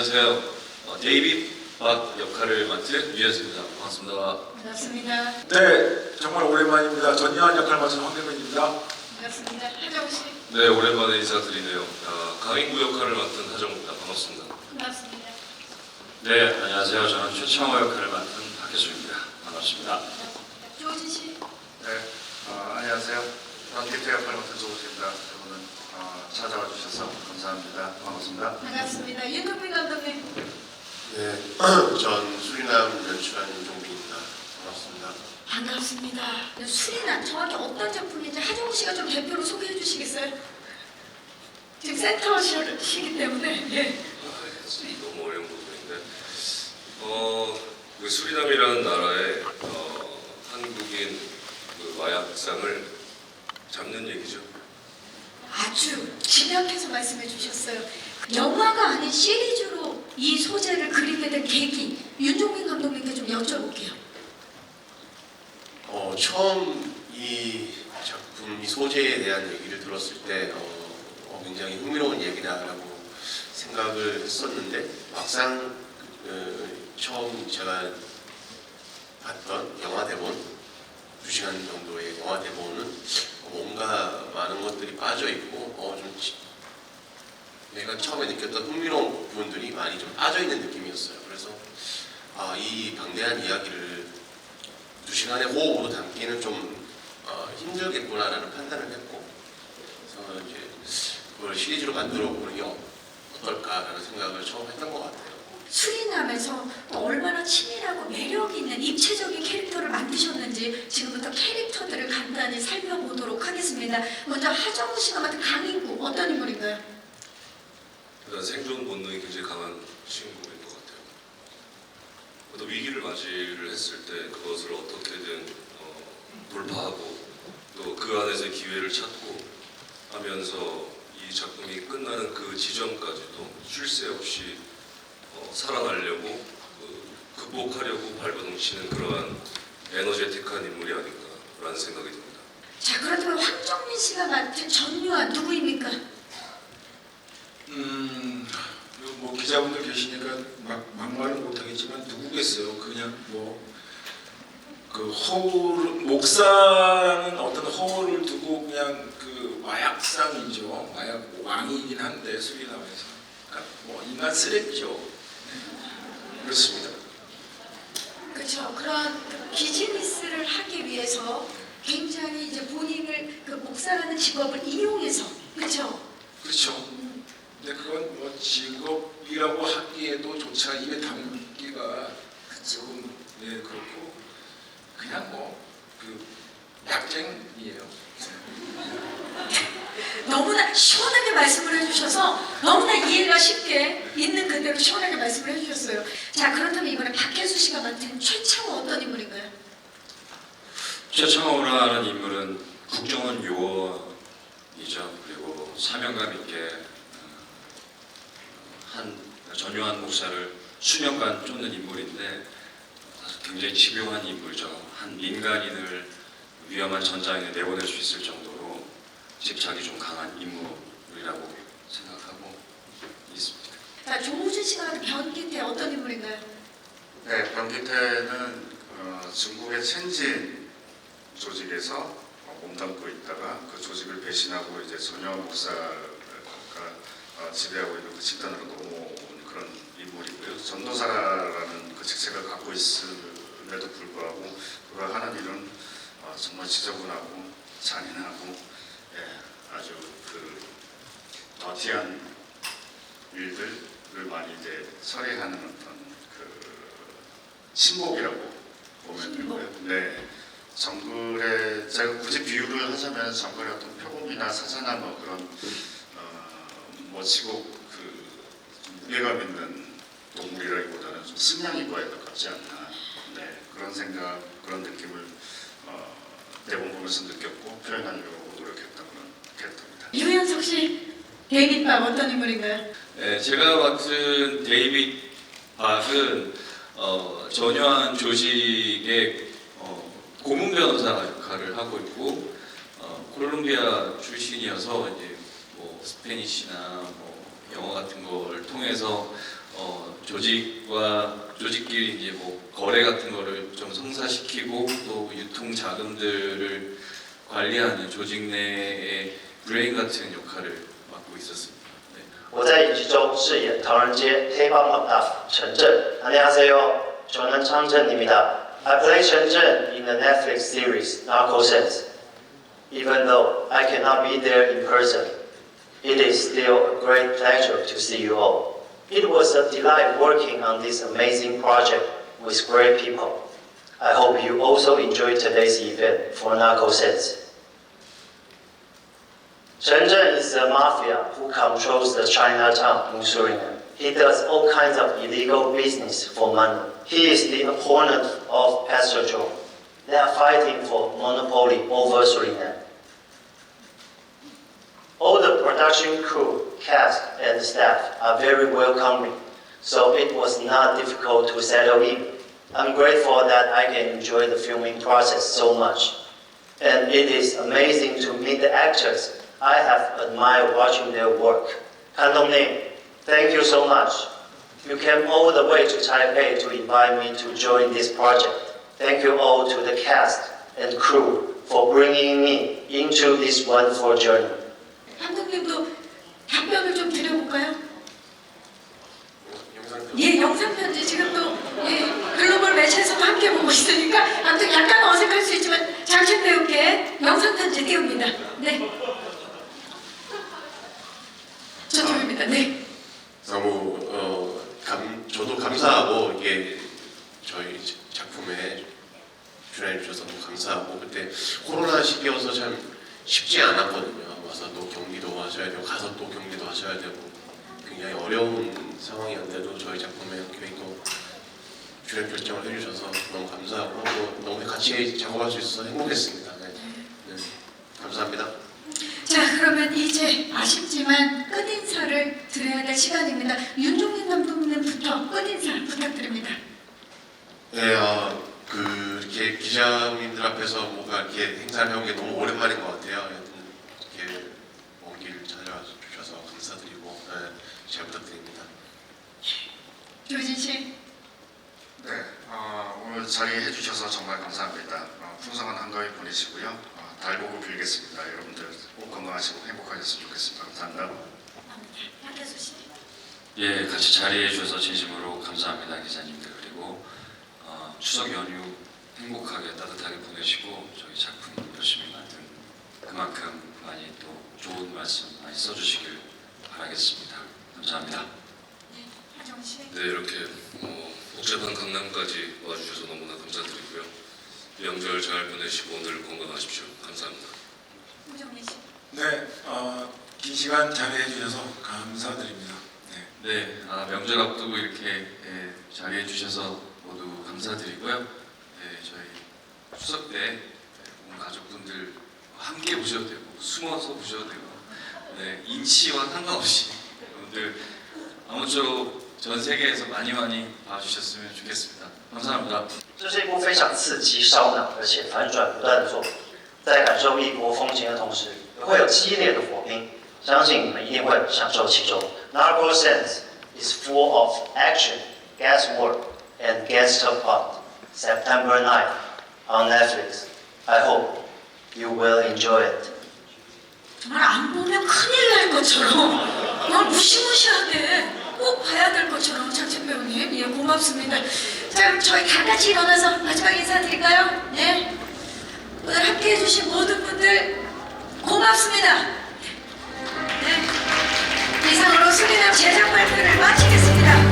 안녕하세요. 어, 데이빗 박 역할을 맡은 유현수입니다. 반갑습니다. 반갑습니다. 네, 정말 오랜만입니다. 전이한 역할 맡은 황대근입니다. 반갑습니다. 하정우 씨. 네, 오랜만에 인사드리네요. 어, 강인구 역할을 맡은 하정우입니다. 반갑습니다. 반갑습니다. 네, 안녕하세요. 저는 최창호 역할을 맡은 박혜수입니다. 반갑습니다. 조진 씨. 네, 어, 안녕하세요. 관계태 역할 맡은 조우수입니다. 찾아와 주셔서 감사합니다. 반갑습니다. 반갑습니다. 윤동민 감독님. 네, 전 수리남 연출한 윤종빈입니다. 반갑습니다. 반갑습니다. 수리남 정확히 어떤 작품인지 하정우 씨가 좀 대표로 소개해 주시겠어요? 지금 센터시기 때문에. 예. 아, 너무 어려운 부분인데, 어, 그 수리남이라는 나라의 어, 한국인 그 마약상을 잡는 얘기죠. 아주 집약해서 말씀해 주셨어요. 영화가 아닌 시리즈로 이 소재를 그리게 된 계기 윤종민 감독님께 좀 여쭤볼게요. 어, 처음 이 작품, 이 소재에 대한 얘기를 들었을 때 어, 어, 굉장히 흥미로운 얘기다라고 생각을 했었는데 막상 어, 처음 제가 봤던 영화 대본 두 시간 정도의 영화 대본은 뭔가 많은 것들이 빠져 있고 어, 좀 지- 내가 처음에 느꼈던 흥미로운 부분들이 많이 좀 빠져 있는 느낌이었어요. 그래서 아, 이 방대한 이야기를 두 시간의 호흡으로 담기는 좀 어, 힘들겠구나라는 판단을 했고 그래서 이제 그걸 시리즈로 만들어 보는 게 어떨까라는 생각을 처음 했던 것 같아요. 수리남에서 또 얼마나 치밀하고 매력 있는 입체적인 캐릭터를 만드셨는지 지금부터 캐릭터들을 간단히 살펴보도록 하겠습니다. 먼저 하정우 씨가 맡은 강인구 어떤 인물인가요? 일단 생존 본능이 굉장히 강한 친구인 것 같아요. 어떤 위기를 맞이를 했을 때 그것을 어떻게든 어, 돌파하고 또 그 안에서 기회를 찾고 하면서 이 작품이 끝나는 그 지점까지도 쉴 새 없이 어, 살아가려고 그 극복하려고 발버둥치는 그러한 에너제틱한 인물이 아닌가라는 생각이 듭니다. 자 그렇다면 황정민 씨가 맡은 전유아 누구입니까? 음, 뭐 기자분들 계시니까 막, 막말은 못하겠지만 누구겠어요? 그냥 뭐 그 허울 목사라는 어떤 허울을 두고 그냥 그 마약상이죠. 마약 왕이긴 한데 수리남에서 그러니까 뭐 인간 쓰레기죠. 네. 그렇습니다. 그렇죠. 그런 그 비즈니스를 하기 위해서 굉장히 이제 본인을 그 목사라는 직업을 이용해서 그렇죠. 그렇죠. 음, 근데 그건 뭐 직업이라고 하기에도 조차 입에 담기가 조금 네 그렇고 그냥 뭐 그 약쟁이에요. 너무나 시원하게 말씀을 해주셔서 너무나 이해가 쉽게 있는 그대로 시원하게 말씀을 해주셨어요. 자 그렇다면 이번에 박혜수 씨가 맡은 최창호 어떤 인물인가요? 최창호라는 인물은 국정원 요원이죠. 그리고 사명감 있게 어, 한 전요한 목사를 수년간 쫓는 인물인데 굉장히 집요한 인물이죠. 한 민간인을 위험한 전장에 내보낼 수 있을 정도로 집착이 좀 강한 인물이라고 생각하고 있습니다. 자 조우진 씨가 변기태 어떤 인물인가요? 네, 변기태는 어, 중국의 첸진 조직에서 어, 몸담고 있다가 그 조직을 배신하고 이제 전혀 목사가 어, 지배하고 있는 그 집단으로 넘어온 그런 인물이고요. 전도사라는 그 직책을 갖고 있음에도 불구하고 그가 하는 일은 어, 정말 지저분하고 잔인하고 예, 아주 그 더티한 일들을 많이 이제 처리하는 어떤 그 신복이라고 보면 되고요. 네. 정글에 제가 굳이 비유를 하자면 정글의 어떤 표범이나 사자나 뭐 그런 어, 멋지고 그좀 무게감 있는 동물이라기보다는 좀 승냥이과에 가깝지 않나. 네. 그런 생각, 그런 느낌을 어, 대본 보면서 느꼈고 표현하려고 노력했던 그런 캐릭터입니다. 유현석 씨 데이빗 밥 어떤 인물인가요? 네, 제가 맡은 데이빗 박은 어, 전유한 조직의 어, 고문 변호사 역할을 하고 있고 어, 콜롬비아 출신이어서 이제 뭐 스페니시나 뭐 영화 같은 걸 통해서 어, 조직과 조직끼리 이제 뭐 거래 같은 거를 좀 성사시키고 또 유통 자금들을 관리하는 조직 내의 브레인 같은 역할을 맡고 있었습니다. 네. 我在影集中饰演唐人街黑帮老大陈正。안녕하세요，저는창준입니다。I play Chen Zhen in the Netflix series Narco Sense. Even though I cannot be there in person, it is still a great pleasure to see you all. It was a delight working on this amazing project with great people. I hope you also enjoyed today's event for Narco Sense. Chen Zhen is a mafia who controls the Chinatown in Suriname. He does all kinds of illegal business for money. He is the opponent of Pastor Joe. They are fighting for monopoly over Suriname. All the production crew, cast, and staff are very welcoming, so it was not difficult to settle in. I'm grateful that I can enjoy the filming process so much. And it is amazing to meet the actors I have admired watching their work. Han Dongning, thank you so much. You came all the way to Taipei to invite me to join this project. Thank you all to the cast and crew for bringing me into this wonderful journey. 감독님도 답변을 좀 드려볼까요? 예, 영상 편지 지금 또 예, 글로벌 매체에서도 함께 보고 있으니까 아무튼 약간 어색할 수 있지만 장춘 배우께 영상 편지 띄웁니다. 네. 저쪽입니다. 네. 너무 어, 감, 저도 감사하고 이게 저희 작품에 출연해 주셔서 너무 감사하고 그때 코로나 시기여서 참 쉽지 않았거든요. 와서 또 격리도 하셔야 되고 가서 또 격리도 하셔야 되고 굉장히 어려운 상황이었는데도 저희 작품에 이렇게 또 출연 결정을 해주셔서 너무 감사하고 또 너무 같이 작업할 수 있어서 행복했습니다. 네. 네. 감사합니다. 자, 그러면 이제 아쉽지만 끝인사를 드려야 될 시간입니다. 윤종민 감독님부터 끝인사 부탁드립니다. 네, 어, 그 이렇게 기자님들 앞에서 뭔가 이렇게 행사를 해온 게 너무 오랜만인 것 같아요. 여튼 이렇게 먼 길 찾아와 주셔서 감사드리고 네, 잘 부탁드립니다. 조진 씨. 네, 어, 오늘 자리해 주셔서 정말 감사합니다. 어, 풍성한 한가위 보내시고요. 어, 달 보고 빌겠습니다. 여러분들 꼭 건강하시고 행복하셨으면 좋겠습니다. 감사합니다. 박혜수 씨. 예, 같이 자리해 주셔서 진심으로 감사합니다, 기자님들. 그리고 어, 추석 연휴 행복하게 따뜻하게 보내시고 저희 작품 열심히 만든 그만큼 많이 또 좋은 말씀 많이 써주시길 바라겠습니다. 감사합니다. 네, 하정 씨. 네 이렇게 어, 복잡한 강남까지 와주셔서 너무나 감사드리고요. 명절 잘 보내시고 오늘 건강하십시오. 감사합니다. 우정민 씨. 네, 어, 긴 시간 잘해 주셔서 감사드립니다. 네. 네, 아, 명절 앞두고 이렇게 예, 자리해 주셔서 모두 감사드리고요. 네, 저희 추석 때 온 가족분들 함께 오셔도 되고 숨어서 오셔도 되고 네, 인치와 상관없이 여러분들 아무쪼록 전 세계에서 많이 많이 봐주셨으면 좋겠습니다. 감사합니다.这是一部非常刺激、烧脑，而且反转不断的作品。在感受异国风情的同时，也会有激烈的火拼，相信你们一定会享受其中。Narco Sense is full of action, guesswork, and gangster plot. September 9th on Netflix. I hope you will enjoy it. 정말 안 보면 큰일 날 것처럼 정말 무시무시하게 꼭 봐야 될 것처럼 장진 배우님 예 고맙습니다. 자 그럼 저희 다 같이 일어나서 마지막 인사드릴까요? 네 오늘 함께해 주신 모든 분들 고맙습니다. 네 이상으로 수리남 제작 발표를 마치겠습니다.